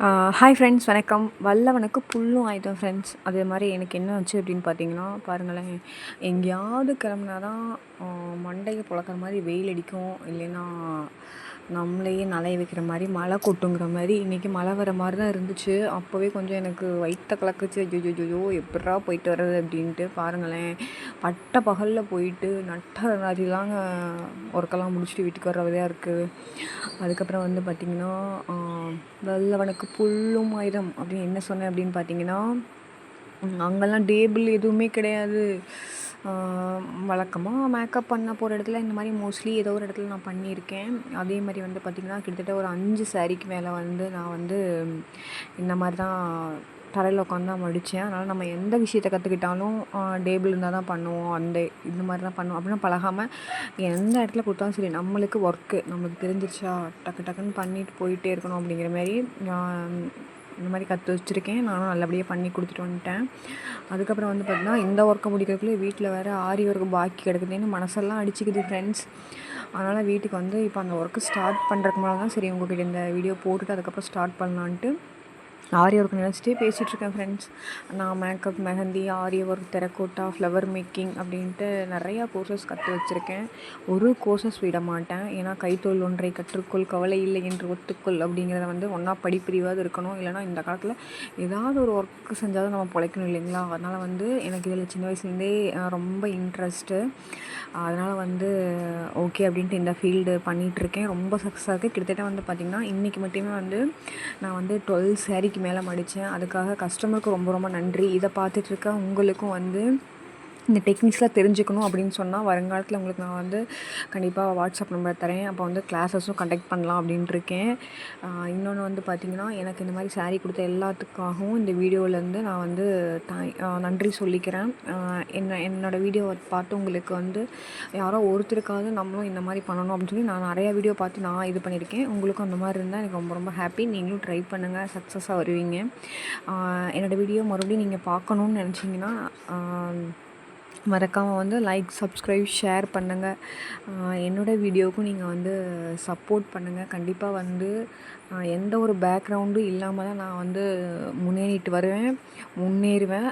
Hi friends வணக்கம். வல்லவனுக்கு புல்லும் ஆயிட்டோம் friends அதே மாதிரி எனக்கு என்ன ஆச்சு அப்படின்னு பார்த்தீங்கன்னா பாருங்களேன். எங்கேயாவது கிளம்புனா தான் மண்டையை பிளக்கிற மாதிரி வெயில் அடிக்கும். இல்லைன்னா நம்மளையே நலைய வைக்கிற மாதிரி மழை கொட்டுங்கிற மாதிரி இன்றைக்கி மழை வர மாதிரி தான் இருந்துச்சு. அப்போவே கொஞ்சம் எனக்கு வயிற்ற கலக்குச்சு. ஐயோ எப்படா போயிட்டு வர்றது அப்படின்ட்டு பாருங்களேன். பட்ட பகலில் போயிட்டு நட்ட மாதிரிலாங்க ஒர்க்கெல்லாம் முடிச்சுட்டு வீட்டுக்கு வர வரையாக இருக்குது அதுக்கப்புறம் வந்து பார்த்திங்கன்னா வல்லவனுக்கு புல்லும் ஆயுதம் அப்படின்னு என்ன சொன்னேன் அப்படின்னு பார்த்தீங்கன்னா அங்கெல்லாம் டேபிள் எதுவுமே கிடையாது. வழக்கமாக மேக்கப் பண்ண போகிற இடத்துல இந்த மாதிரி மோஸ்ட்லி ஏதோ ஒரு இடத்துல நான் பண்ணியிருக்கேன். அதே மாதிரி வந்து பார்த்திங்கன்னா கிட்டத்தட்ட ஒரு அஞ்சு சாரிக்கு மேலே வந்து நான் வந்து இந்த மாதிரி தான் தரையில் உட்காந்து தான் மடித்தேன் அதனால் நம்ம எந்த விஷயத்த கற்றுக்கிட்டாலும் டேபிள் இருந்தால் தான் பண்ணுவோம். அந்த இந்த மாதிரி தான் பண்ணுவோம். அப்படின்னா பழகாமல் எந்த இடத்துல கொடுத்தாலும் சரி நம்மளுக்கு ஒர்க்கு நம்மளுக்கு தெரிஞ்சிருச்சா டக்கு டக்குன்னு பண்ணிட்டு போயிட்டே இருக்கணும் அப்படிங்கிற மாதிரி இந்த மாதிரி கற்று வச்சுருக்கேன். நானும் நல்லபடியாக பண்ணி கொடுத்துட்டு வந்துட்டேன். அதுக்கப்புறம் வந்து பார்த்திங்கன்னா இந்த ஒர்க்கை முடிக்கிறதுக்குள்ளே வீட்டில் வேறு ஆரி ஒர்க்கு பாக்கி கிடக்குதுன்னு மனசெல்லாம் அடிச்சுக்குது ஃப்ரெண்ட்ஸ் அதனால் வீட்டுக்கு வந்து இப்போ அந்த ஒர்க்கு ஸ்டார்ட் பண்ணுறதுக்கு முன்னாடி தான் சரி உங்கள்கிட்ட இந்த வீடியோ போட்டுட்டு அதுக்கப்புறம் ஸ்டார்ட் பண்ணலான்ட்டு ஆரி ஒர்க் நினச்சிட்டே பேசிகிட்ருக்கேன் ஃப்ரெண்ட்ஸ் நான் makeup mehndi aari work terracotta flower making அப்படின்ட்டு நிறையா கோர்சஸ் கற்று வச்சுருக்கேன். ஒரு கோர்சஸ் விட மாட்டேன். ஏன்னா கைத்தொழில் ஒன்றை கற்றுக்கொள் கவலை இல்லை என்று ஒத்துக்கொள் அப்படிங்கிறத வந்து ஒன்றா படிப்பிரிவாவது இருக்கணும். இல்லைனா இந்த காலத்தில் ஏதாவது ஒரு ஒர்க் செஞ்சாலும் நம்ம பிழைக்கணும் இல்லைங்களா? அதனால் வந்து எனக்கு இதில் சின்ன வயசுலேருந்தே ரொம்ப இன்ட்ரெஸ்ட்டு அதனால் வந்து ஓகே அப்படின்ட்டு இந்த ஃபீல்டு பண்ணிகிட்ருக்கேன் ரொம்ப சக்ஸஸாக இருக்குது கிட்டத்தட்ட வந்து பார்த்திங்கன்னா இன்றைக்கி மட்டுமே வந்து நான் வந்து டுவெல் சேரீக்கு மேலே மடித்தேன். அதுக்காக கஸ்டமருக்கு ரொம்ப ரொம்ப நன்றி. இதை பார்த்துட்ருக்க உங்களுக்கும் வந்து இந்த டெக்னிக்ஸ்லாம் தெரிஞ்சுக்கணும் அப்படின்னு சொன்னால் வருங்காலத்தில் உங்களுக்கு நான் வந்து கண்டிப்பாக வாட்ஸ்அப் நம்பர் தரேன். அப்போ வந்து கிளாஸஸும் கண்டக்ட் பண்ணலாம் அப்படின்ட்டு இருக்கேன். இன்னொன்று வந்து பார்த்திங்கன்னா எனக்கு இந்த மாதிரி சாரீ கொடுத்த எல்லாத்துக்காகவும் இந்த வீடியோவிலேருந்து நான் வந்து நன்றி சொல்லிக்கிறேன். என்ன என்னோடய வீடியோவை பார்த்து உங்களுக்கு வந்து யாரோ ஒருத்தருக்காவது நம்மளும் இந்த மாதிரி பண்ணணும் அப்படின்னு சொல்லி நான் நிறையா வீடியோ பார்த்து நான் இது பண்ணியிருக்கேன். உங்களுக்கும் அந்த மாதிரி இருந்தால் எனக்கு ரொம்ப ரொம்ப ஹாப்பி நீங்களும் ட்ரை பண்ணுங்கள் சக்ஸஸாக வருவீங்க. என்னோடய வீடியோ மறுபடியும் நீங்கள் பார்க்கணுன்னு நினச்சிங்கன்னா மறக்காமல் வந்து லைக் சப்ஸ்கிரைப் ஷேர் பண்ணுங்கள் என்னோடய வீடியோவுக்கும் நீங்கள் வந்து சப்போர்ட் பண்ணுங்கள் கண்டிப்பாக வந்து எந்த ஒரு பேக்ரவுண்டும் இல்லாமல் தான் நான் வந்து முன்னேறிட்டு வருவேன் முன்னேறுவேன்.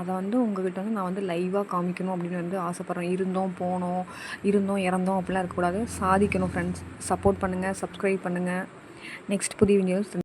அதை வந்து உங்கள்கிட்ட வந்து நான் வந்து லைவாக காமிக்கணும் அப்படின்னு வந்து ஆசைப்பட்றேன் இருந்தோம் போனோம் இருந்தோம் இறந்தோம் அப்படிலாம் இருக்கக்கூடாது. சாதிக்கணும் ஃப்ரெண்ட்ஸ் சப்போர்ட் பண்ணுங்கள் சப்ஸ்கிரைப் பண்ணுங்கள் நெக்ஸ்ட் புதிய வீடியோஸ்